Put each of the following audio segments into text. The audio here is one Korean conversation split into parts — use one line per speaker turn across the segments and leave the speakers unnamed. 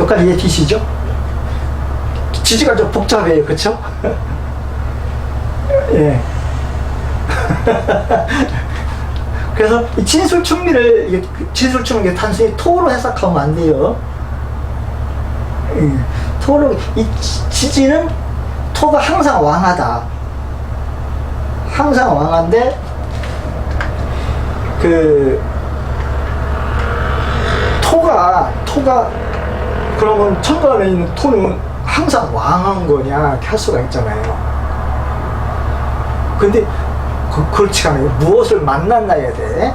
여기까지 이해 되시죠? 지지가 좀 복잡해요, 그쵸? 예. 그래서 이 진술 충미를 이게 진술 충미 단순히 토로 해석하면 안 돼요. 예. 토로 이 지- 지지는 토가 항상 왕하다. 항상 왕한데 그 토가 토가 그러면 천간에 있는 토는 항상 왕한 거냐 할 수가 있잖아요. 근데 그, 그렇지가 않아요. 무엇을 만났나야 돼.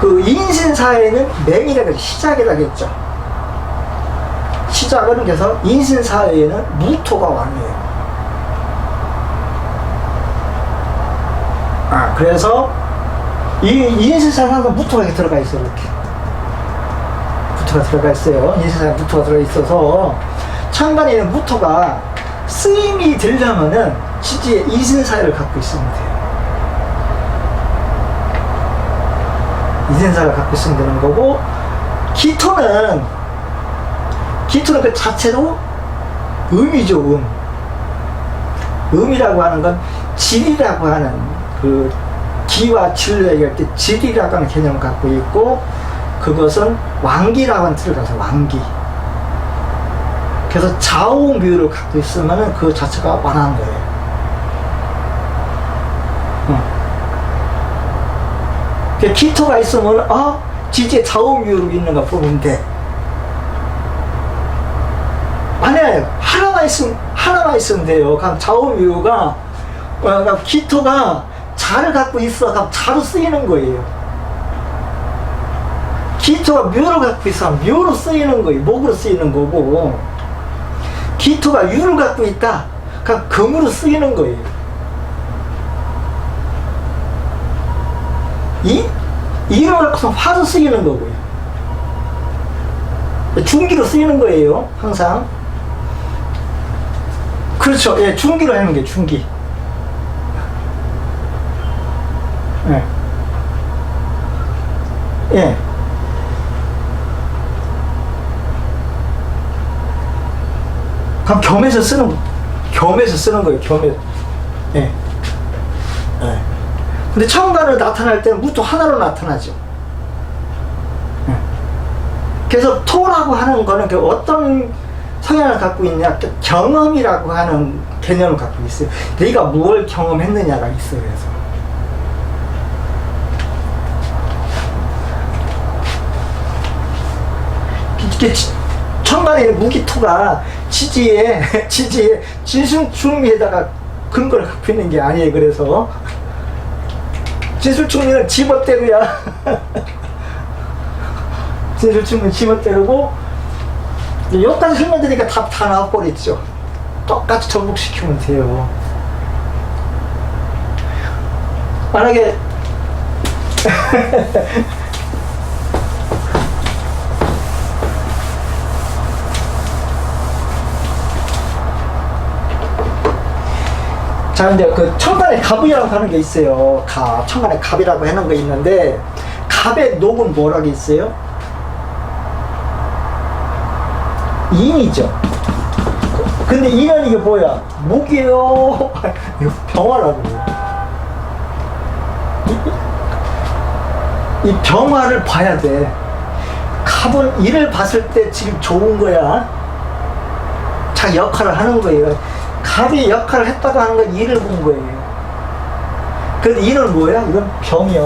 그 인신사에는 맹이라고 시작이라겠죠. 시작은 그래서 인신사회에는 무토가 왕이에요. 아, 그래서 이 인신사에 항상 무토가 들어가 있어요, 이렇게. 무토가 들어가 있어요. 인신사에 무토가 들어가 있어서 천간에 있는 무토가 쓰임이 되려면은 지지의 이신사를 갖고 있으면 돼요. 이신사를 갖고 있으면 되는 거고 기토는 기토는 그 자체로 음이죠, 음. 음이라고 하는 건 질이라고 하는 그 기와 질로 얘기할 때 질이라고 하는 개념을 갖고 있고 그것은 왕기라고 하는 틀을 가서 왕기. 그래서 좌우묘를 갖고 있으면은 그 자체가 완한 거예요. 어. 그 기토가 있으면 아 지지에 좌우묘로 있는가 돼. 만약에 하나만 있으면 하나만 있으면 돼요. 그럼 좌우묘가 어, 기토가 자를 갖고 있어. 그럼 자로 쓰이는 거예요. 기토가 묘를 갖고 있어. 묘로 쓰이는 거예요. 목으로 쓰이는 거고. 기토가 유를 갖고 있다. 그럼 금으로 쓰이는 거예요. 이 이를 갖고서 화로 쓰이는 거고요. 중기로 쓰이는 거예요. 항상. 그렇죠. 예, 중기로 하는 게 중기. 예. 예. 그럼 겸해서 쓰는 거. 겸해서 쓰는 거예요. 겸해. 예. 예. 근데 청간을 나타날 때는 무토 하나로 나타나죠. 예. 그래서 토라고 하는 거는 그 어떤 성향을 갖고 있냐, 그 경험이라고 하는 개념을 갖고 있어요. 내가 뭘 경험했느냐가 있어요. 그래서. 이렇게 있는 무기토가 지지에 지지에 진술충미에다가 근거를 갖고 있는 게 아니에요. 그래서 진술충미는 지멋대로야. 진술충미는 지멋대로고 이제 여기까지 설명드리니까 답 다 나와버렸죠. 똑같이 접목시키면 돼요. 만약에 자, 근데 그 천간에 갑이라고 하는 게 있어요. 갑. 천간에 갑이라고 하는 거 있는데, 갑의 녹은 뭐라고 있어요? 인이죠. 근데 인은 이게 뭐야? 목이요. 이거 병화라고. 이, 이 병화를 봐야 돼. 갑은 이를 봤을 때 지금 좋은 거야. 자기 역할을 하는 거예요. 갑이 역할을 했다고 하는 건 일을 본 거예요. 근데 일은 뭐야? 이건 병이야.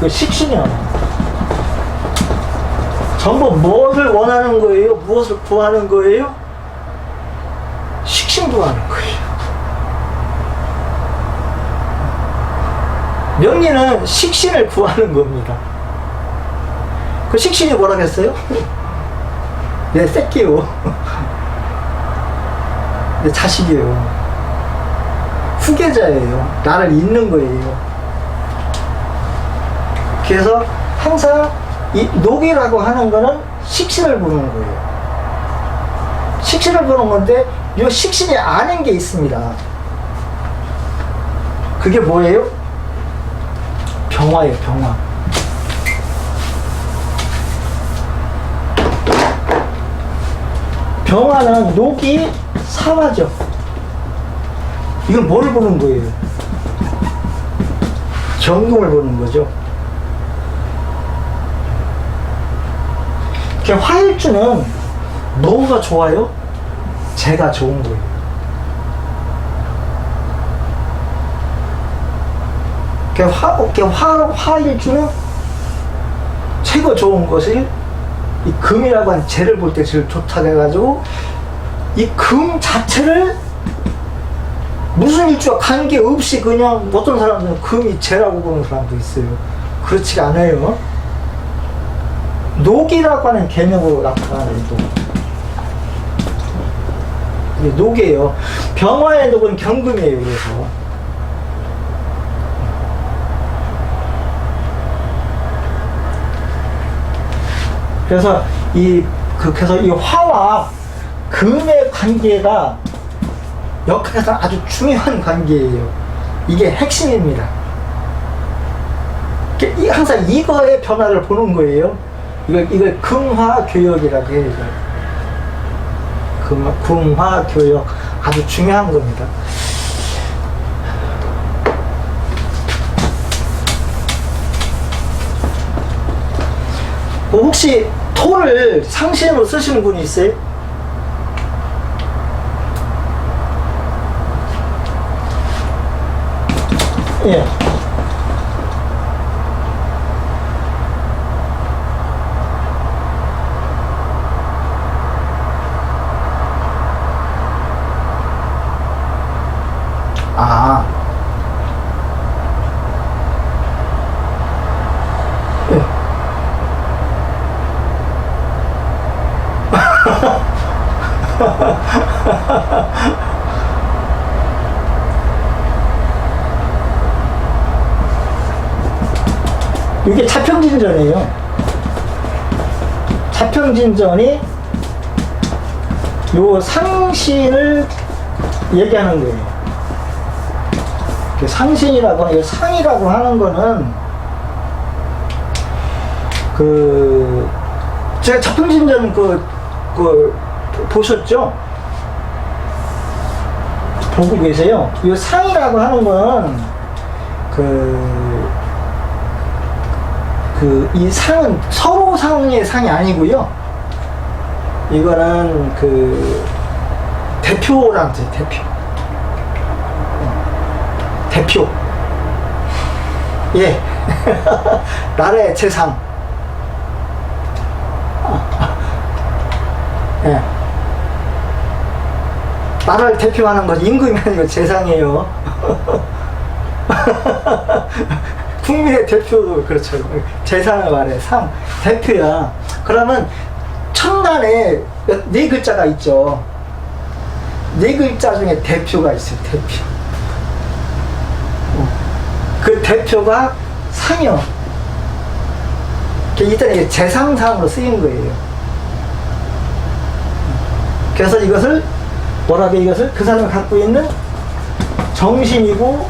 그 식신이야. 전부 무엇을 원하는 거예요? 무엇을 구하는 거예요? 식신 구하는 거예요. 명리는 식신을 구하는 겁니다. 그 식신이 뭐라고 했어요? 내 새끼요. 내 자식이에요. 후계자예요. 나를 잇는 거예요. 그래서 항상 이 녹이라고 하는 거는 식신을 보는 거예요. 식신을 보는 건데 이 식신이 아닌 게 있습니다. 그게 뭐예요? 병화예요, 병화. 병화는 녹이 사화죠. 이건 뭘 보는 거예요? 정금을 보는 거죠. 이렇게 화일주는 뭐가 좋아요? 제가 좋은 거예요. 이렇게 화, 이렇게 화, 화일주는 최고 좋은 것이 이 금이라고 하는 재를 볼 때 제일 좋다고 해가지고 이 금 자체를 무슨 일주와 관계없이 그냥 어떤 사람들은 금이 재라고 보는 사람도 있어요. 그렇지가 않아요. 녹이라고 하는 개념으로 나타나는 녹. 녹이에요. 병화의 녹은 경금이에요. 그래서. 그래서 이, 그, 그래서 이 화와 금의 관계가 역학에서 아주 중요한 관계예요. 이게 핵심입니다. 항상 이거의 변화를 보는 거예요. 이걸, 이걸 금화 교역이라고 해요. 금, 금화 교역. 아주 중요한 겁니다. 뭐 혹시 토를 상신으로 쓰시는 분이 있어요? 예. 아. 예. 이게 차평진전이에요. 차평진전이 요 상신을 얘기하는 거예요. 그 상신이라고 하는, 이 상이라고 하는 거는 그 제가 차평진전 그, 그 보셨죠? 보고 계세요. 이 상이라고 하는 거는 그 그 이 상은 서로 상의 상이 아니고요. 이거는 그 대표라는 뜻이에요. 대표. 어, 대표. 예. 나라의 재상. 예. 나라를 대표하는 건 임금이 아니고 재상이에요. 국민의 대표도 그렇죠. 재산을 말해. 상. 대표야. 그러면 천간에 몇- 네 글자가 있죠. 네 글자 중에 대표가 있어요. 대표. 어. 그 대표가 상이요. 일단 이게 재상상으로 쓰인 거예요. 그래서 이것을 뭐라고 이것을 그 사람이 갖고 있는 정신이고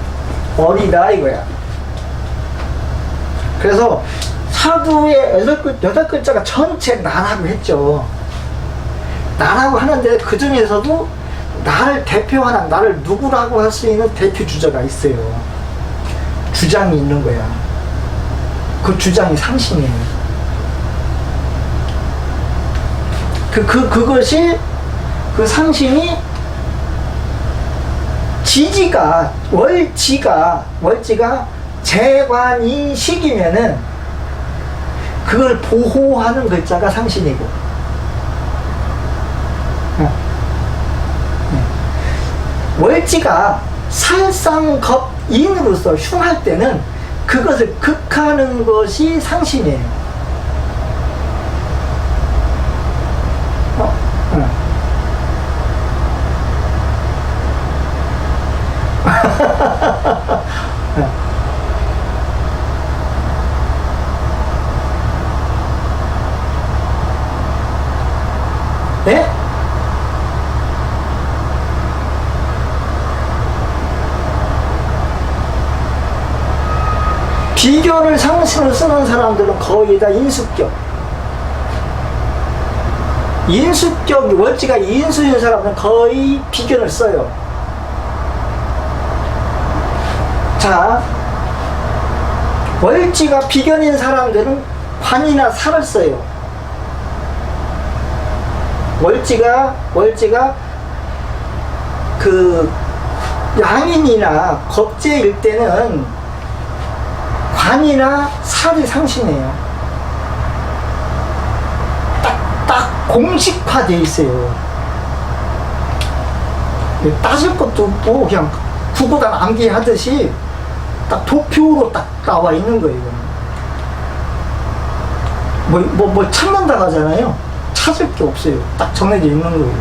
어리다 이거야. 그래서 사두의 여덟, 글, 여덟 글자가 전체 나라고 했죠. 나라고 하는데 그 중에서도 나를 대표하는 나를 누구라고 할 수 있는 대표 주자가 있어요. 주장이 있는 거야. 그 주장이 상신이에요. 그, 그, 그것이 그 상신이 지지가 월지가 월지가 재관인식이면은 그걸 보호하는 글자가 상신이고 어. 네. 월지가 살상겁인으로서 흉할 때는 그것을 극하는 것이 상신이에요. 어? 어. 네? 비교를 상신으로 쓰는 사람들은 거의 다 인수격. 인수격 월지가 인수인 사람은 거의 비견을 써요. 자, 월지가 비견인 사람들은 관이나 살을 써요. 월지가 월지가 그 양인이나 겁재일 때는 관이나 살이 상신해요. 딱, 딱 공식화되어 있어요. 따질 것도 없고, 그냥 구구단 암기 하듯이 딱 도표로 딱 나와 있는 거예요. 뭐, 뭐, 뭐 찾는다 하잖아요. 찾을 게 없어요. 딱 정해져 있는 거예요.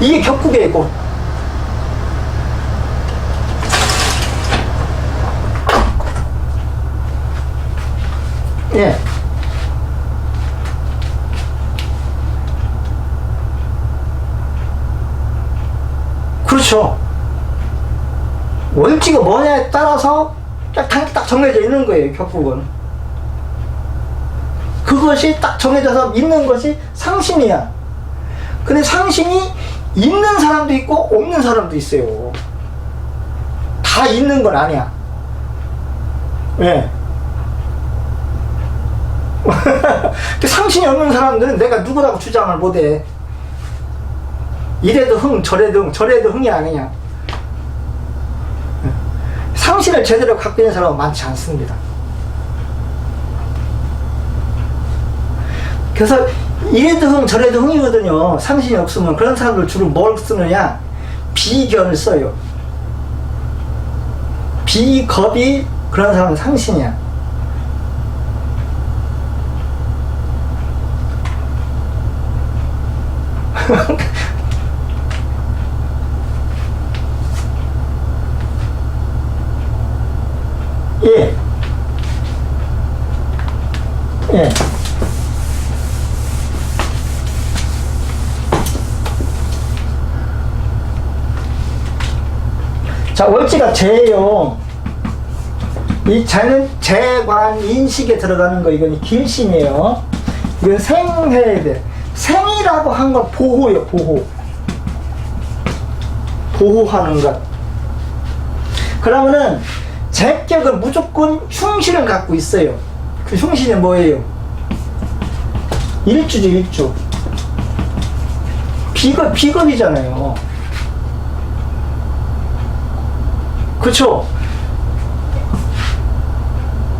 이게 격국의 꽃. 예. 그렇죠. 월지가 뭐냐에 따라서 딱, 딱, 딱 정해져 있는 거예요, 격국은. 그것이 딱 정해져서 있는 것이 상신이야. 근데 상신이 있는 사람도 있고 없는 사람도 있어요. 다 있는 건 아니야. 예. 그 상신이 없는 사람들은 내가 누구라고 주장을 못해. 이래도 흥, 저래도 흥, 저래도 흥이 아니냐. 예. 상신을 제대로 갖고 있는 사람은 많지 않습니다. 그래서 이래도 흥 저래도 흥이거든요. 상신이 없으면 그런 사람들 주로 뭘 쓰느냐? 비견을 써요. 비겁이 그런 사람은 상신이야. 예. 예. 자, 월지가 재예요. 이 재는 재관 인식에 들어가는 거 이건 길신이에요. 이건 생해야 돼. 생이라고 한 건 보호요, 보호. 보호하는 것. 그러면은 제격은 무조건 흉신을 갖고 있어요. 그 흉신이 뭐예요? 일주죠, 일주. 비겁, 비겁이잖아요. 그쵸?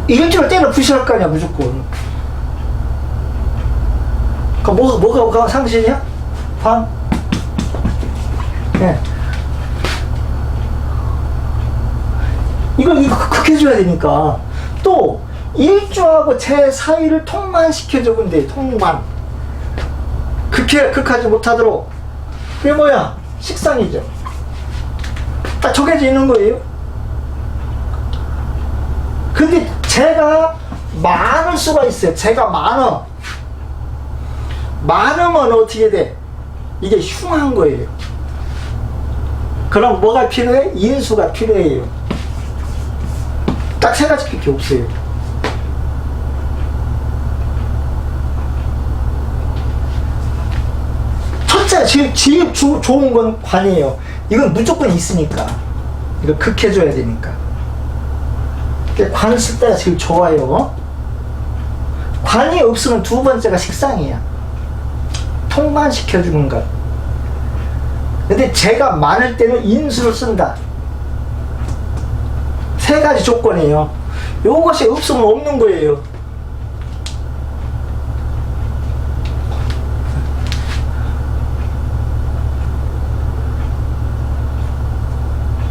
일주를 때려 부셔할 거 아니야, 무조건. 그 뭐가, 뭐가, 뭐가 상신이야? 반? 예. 이걸 이거 극해줘야 되니까. 또, 일주하고 제 사이를 통만시켜줘, 근데, 통만. 극해, 극하지 못하도록. 그게 뭐야? 식상이죠. 딱 정해져 있는 거예요. 근데 제가 많을 수가 있어요. 제가 많어. 많으면 어떻게 돼? 이게 흉한 거예요. 그럼 뭐가 필요해? 인수가 필요해요. 딱 세 가지밖에 없어요. 첫째, 제일, 제일 주- 좋은 건 관이에요. 이건 무조건 있으니까. 이거 극해줘야 되니까. 관을 쓸 때가 제일 좋아요. 관이 없으면 두 번째가 식상이야. 통만시켜 주는 것. 근데 제가 많을 때는 인수를 쓴다. 세 가지 조건이에요. 요것이 없으면 없는 거예요.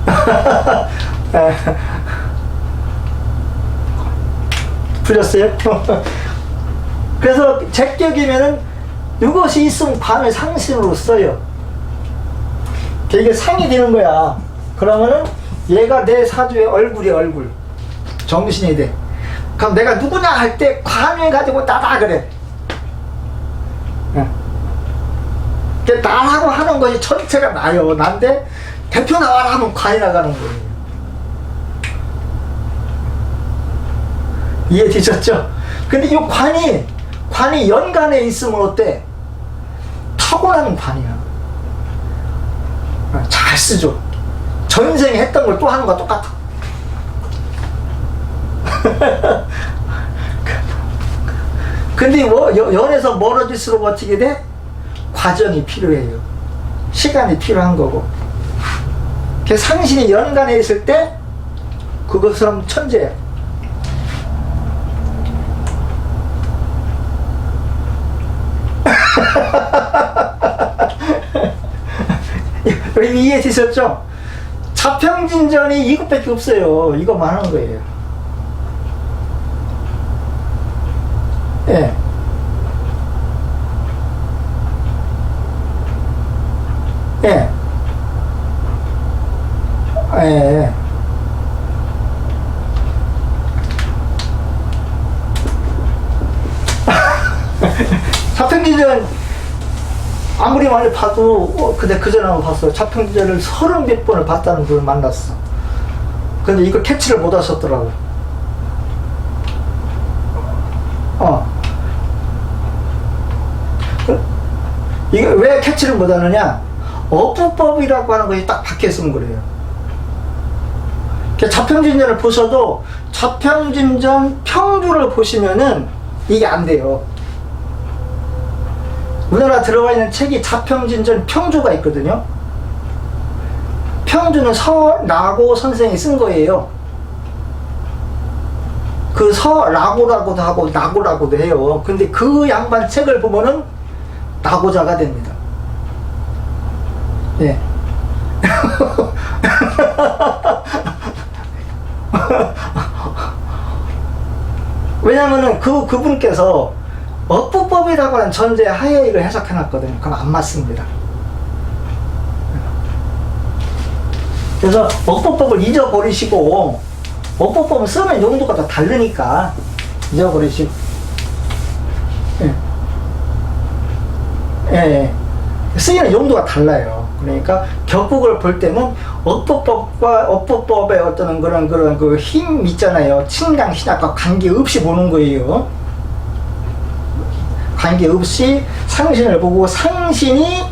풀렸어요? 그래서 제격이면은 이것이 있으면 관을 상신으로 써요. 이게 상이 되는 거야. 그러면은 얘가 내 사주의 얼굴이 얼굴. 정신이 돼. 그럼 내가 누구냐 할 때 관을 가지고 나다 그래. 예. 그 나라고 하는 것이 전체가 나요. 난데 대표 나와라 하면 관이 나가는 거예요. 이해되셨죠? 근데 이 관이 관이 연간에 있으면 어때? 관이야. 어, 잘 쓰죠. 전생에 했던 걸 또 하는 거와 똑같아. 근데 뭐 여- 연에서 멀어질수록 어떻게 돼? 과정이 필요해요. 시간이 필요한 거고. 그 상신이 연간에 있을 때 그것은 천재야. 여러분 이해되셨죠? 자평진전이 이것밖에 없어요. 이거만 하는 거예요. 예. 예. 예. 예. 자평진전 아무리 많이 봐도 어, 근데 그전에 한번 봤어요. 자평진전을 서른 몇 번을 봤다는 분을 만났어. 근데 이걸 캐치를 못 하셨더라고. 어. 이게 왜 캐치를 못 하느냐? 어부법이라고 하는 것이 딱 박혀 있으면 그래요. 그 자평진전을 보셔도 자평진전 평주를 보시면은 이게 안 돼요. 우리나라 들어가 있는 책이 자평진전 평주가 있거든요. 평주는 서라고 선생이 쓴 거예요. 그 서라고라고도 하고 나고라고도 해요. 근데 그 양반 책을 보면은 나고자가 됩니다. 예. 왜냐면은 그, 그분께서 어부법이라고 하는 전제 하에 이걸 해석해 놨거든요. 그럼 안 맞습니다. 그래서 어부법을 잊어버리시고, 어부법은 쓰는 용도가 다 다르니까, 잊어버리시고, 예. 예, 예. 쓰이는 용도가 달라요. 그러니까 격국을 볼 때는 어법법과 어법법의 어떤 그런 그런 그 힘 있잖아요. 친강 신학과 관계 없이 보는 거예요. 관계 없이 상신을 보고 상신이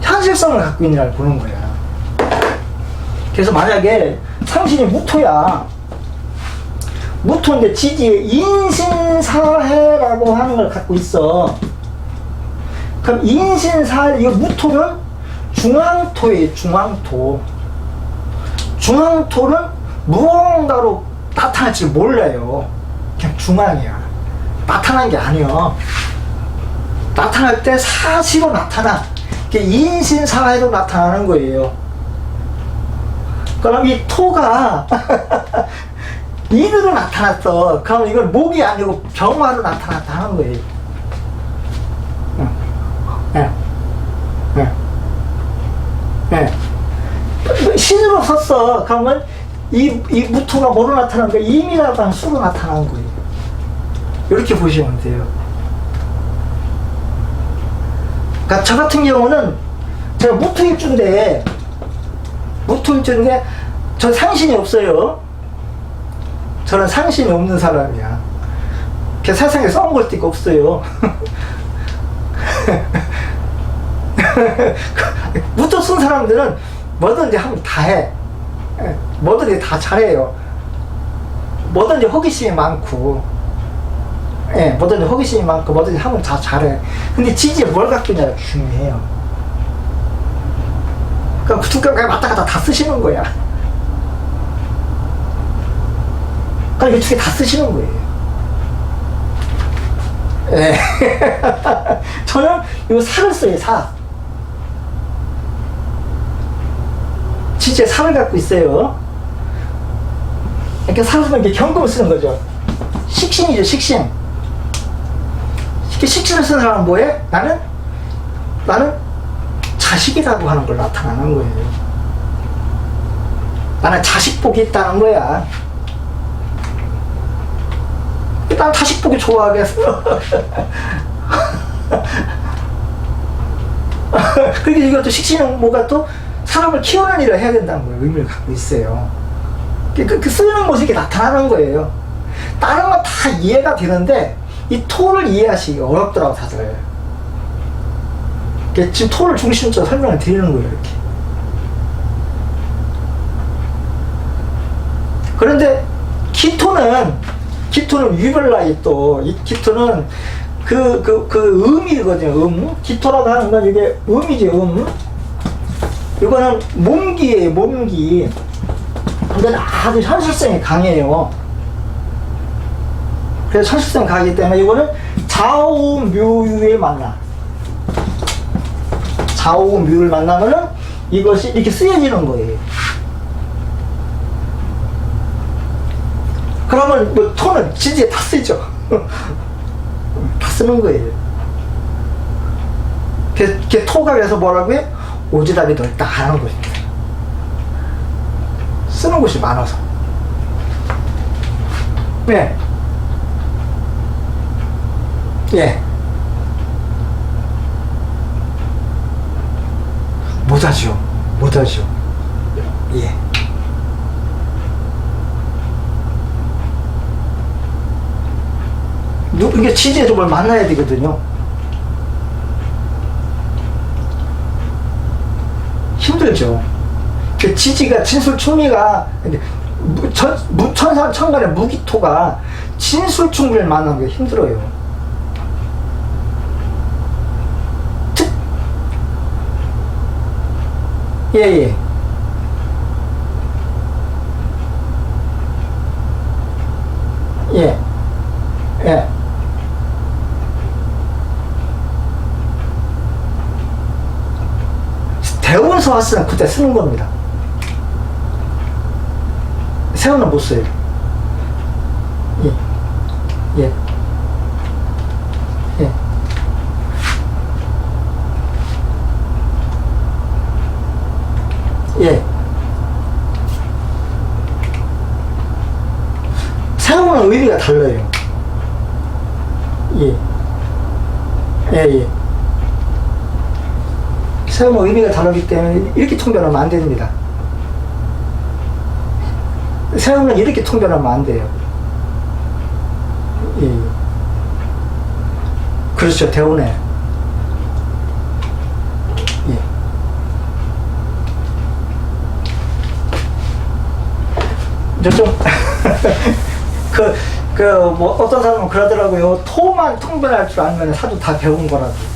현실성을 갖고 있느냐를 보는 거야. 그래서 만약에 상신이 무토야. 무토인데 지지에 인신사해라고 하는 걸 갖고 있어. 그럼 인신사해, 이거 무토는 중앙토예요, 중앙토. 중앙토는 무언가로 나타날 줄 몰라요. 그냥 중앙이야. 나타난 게 아니야. 나타날 때 사시로 나타나. 인신사회로 나타나는 거예요. 그럼 이 토가 인으로 나타났어. 그럼 이건 목이 아니고 병화로 나타났다는 거예요. 예. 예. 예. 신으로 썼어. 그러면 이, 이 무토가 뭐로 나타나는 거야? 임이라고 하는 수로 나타나는 거예요. 이렇게 보시면 돼요. 그러니까 저 같은 경우는 제가 무토입주인데 무토입주인데 전 상신이 없어요. 저는 상신이 없는 사람이야. 그 세상에 썩은 것도 없어요. 무토 쓴 사람들은 뭐든지 하면 다 해. 예, 뭐든지 다 잘해요. 뭐든지 호기심이 많고, 예, 뭐든지 호기심이 많고, 뭐든지 하면 다 잘해. 근데 지지에 뭘 갖고 있냐가 중요해요. 그러니까 구축감까지 왔다 갔다 다 쓰시는 거야. 그러니까 이두 개 다 쓰시는 거예요. 예. 저는 이 살을 써요, 사. 진짜 살을 갖고 있어요. 이렇게 살을 쓰면 이렇게 경금을 쓰는 거죠. 식신이죠, 식신. 이렇게 식신을 쓰는 사람은 뭐해? 나는, 나는 자식이라고 하는 걸 나타나는 거예요. 나는 자식복이 있다는 거야. 난 자식복이 좋아하겠어. 그게 이것도 식신은 뭐가 또 사람을 키우는 일을 해야 된다는 거예요. 의미를 갖고 있어요. 그, 그, 그 쓰는 모습이 나타나는 거예요. 다른 건 다 이해가 되는데 이 토를 이해하시기가 어렵더라고 다들. 이게 지금 토를 중심적으로 설명을 드리는 거예요 이렇게. 그런데 키토는 키토는 유별나게 또이 키토는 그 그 그 음이거든요 음. 키토라고 하는 건 이게 음이지 음. 이거는 몸기예요 몸기. 근데 아주 현실성이 강해요 그래서 현실성이 강하기 때문에 이거는 좌우묘유의 만남 좌우묘를 만나면은 이것이 이렇게 쓰여지는 거예요 그러면 뭐 톤은 지지에 다 쓰죠. 다 쓰는 거예요. 걔, 걔 토가 그래서 뭐라고 해? 오지랖이 넓다 하는 거죠. 쓰는 곳이 많아서. 네. 예. 못하죠. 못하죠. 예. 누, 이게 정말 만나야 되거든요. 힘들죠. 그 지지가 무- 천, 무, 천상 천간의 무기토가 진술충리를 만나는 게 힘들어요. 예 예. 예. 예. 대원서 왔으면 그때 쓰는 겁니다. 세원은 못 써요. 예. 예. 예. 예. 의미가 달라요. 예. 예, 예. 세우는 의미가 다르기 때문에 이렇게 통변하면 안 됩니다. 세우는 이렇게 통변하면 안 돼요. 예. 그렇죠, 대운에. 예. 이제 좀, 그, 그, 뭐, 어떤 사람은 그러더라고요. 토만 통변할 줄 알면 사주 다 배운 거라고.